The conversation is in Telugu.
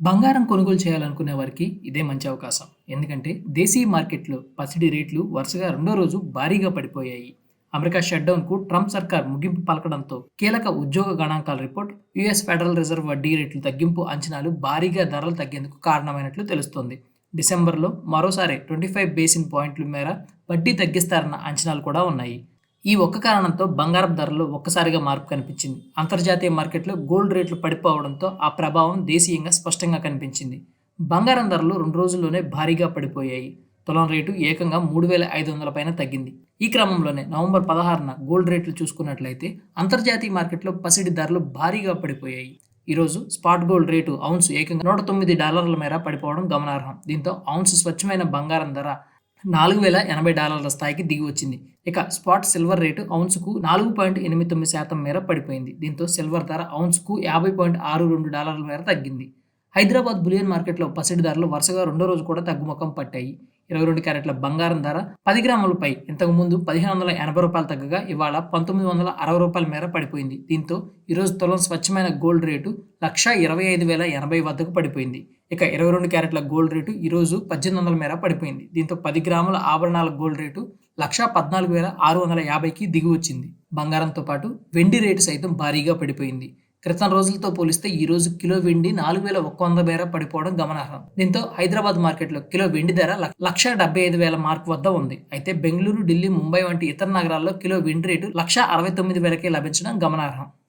బంగారం కొనుగోలు చేయాలనుకునే వారికి ఇదే మంచి అవకాశం. ఎందుకంటే దేశీయ మార్కెట్లో పసిడి రేట్లు వరుసగా రెండో రోజు భారీగా పడిపోయాయి. అమెరికా షట్డౌన్కు ట్రంప్ సర్కార్ ముగింపు పలకడంతో కీలక ఉద్యోగ గణాంకాల రిపోర్ట్ యుఎస్ ఫెడరల్ రిజర్వ్ వడ్డీ రేట్లు తగ్గింపు అంచనాలు భారీగా ధరలు తగ్గేందుకు కారణమైనట్లు తెలుస్తోంది. డిసెంబర్లో మరోసారి ట్వంటీ ఫైవ్ బేసిన్ పాయింట్ల మేర వడ్డీ తగ్గిస్తారన్న అంచనాలు కూడా ఉన్నాయి. ఈ ఒక్క కారణంతో బంగారం ధరల్లో ఒక్కసారిగా మార్పు కనిపించింది. అంతర్జాతీయ మార్కెట్లో గోల్డ్ రేట్లు పడిపోవడంతో ఆ ప్రభావం దేశీయంగా స్పష్టంగా కనిపించింది. బంగారం ధరలు రెండు రోజుల్లోనే భారీగా పడిపోయాయి. తులం రేటు ఏకంగా మూడు వేల ఐదు వందల పైన తగ్గింది. ఈ క్రమంలోనే నవంబర్ పదహారున గోల్డ్ రేట్లు చూసుకున్నట్లయితే అంతర్జాతీయ మార్కెట్లో పసిడి ధరలు భారీగా పడిపోయాయి. ఈరోజు స్పాట్ గోల్డ్ రేటు ఔన్స్ ఏకంగా నూట తొమ్మిది డాలర్ల మేర పడిపోవడం గమనార్హం. దీంతో ఔన్స్ స్వచ్ఛమైన బంగారం ధర నాలుగు వేల ఎనభై డాలర్ల స్థాయికి దిగి వచ్చింది. ఇక స్పాట్ సిల్వర్ రేటు ఔన్స్కు నాలుగు పాయింట్ ఎనిమిది తొమ్మిది శాతం మేర పడిపోయింది. దీంతో సిల్వర్ ధర ఔన్స్కు యాభై పాయింట్ ఆరు రెండు డాలర్ల మేర తగ్గింది. హైదరాబాద్ బులియన్ మార్కెట్లో పసిడి ధరలు వరుసగా రెండో రోజు కూడా తగ్గుముఖం పట్టాయి. ఇరవై రెండు క్యారెట్ల బంగారం ధర పది గ్రాములపై ఇంతకు ముందు పదిహేను వందల ఎనభై రూపాయలు తగ్గగా ఇవాళ పంతొమ్మిది వందల అరవై రూపాయల మేర పడిపోయింది. దీంతో ఈరోజు తులం స్వచ్ఛమైన గోల్డ్ రేటు లక్ష ఇరవై ఐదు వేల ఎనభై వద్దకు పడిపోయింది. ఇక ఇరవై రెండు క్యారెట్ల గోల్డ్ రేటు ఈరోజు పద్దెనిమిది వందల మేర పడిపోయింది. దీంతో పది గ్రాముల ఆభరణాల గోల్డ్ రేటు లక్ష పద్నాలుగు వేల ఆరు వందల యాభైకి దిగి వచ్చింది. బంగారంతో పాటు వెండి రేటు సైతం భారీగా పడిపోయింది. క్రితం రోజులతో పోలిస్తే ఈ రోజు కిలో వెండి నాలుగు వేల ఒక్క వంద మేర పడిపోవడం గమనార్హం. దీంతో హైదరాబాద్ మార్కెట్లో కిలో వెండి ధర లక్ష- లక్ష డెబ్బై ఐదు వేల మార్క్ వద్ద ఉంది. అయితే బెంగళూరు ఢిల్లీ ముంబై వంటి ఇతర నగరాల్లో కిలో వెండి రేటు లక్ష అరవై తొమ్మిది వేలకే లభించడం గమనార్హం.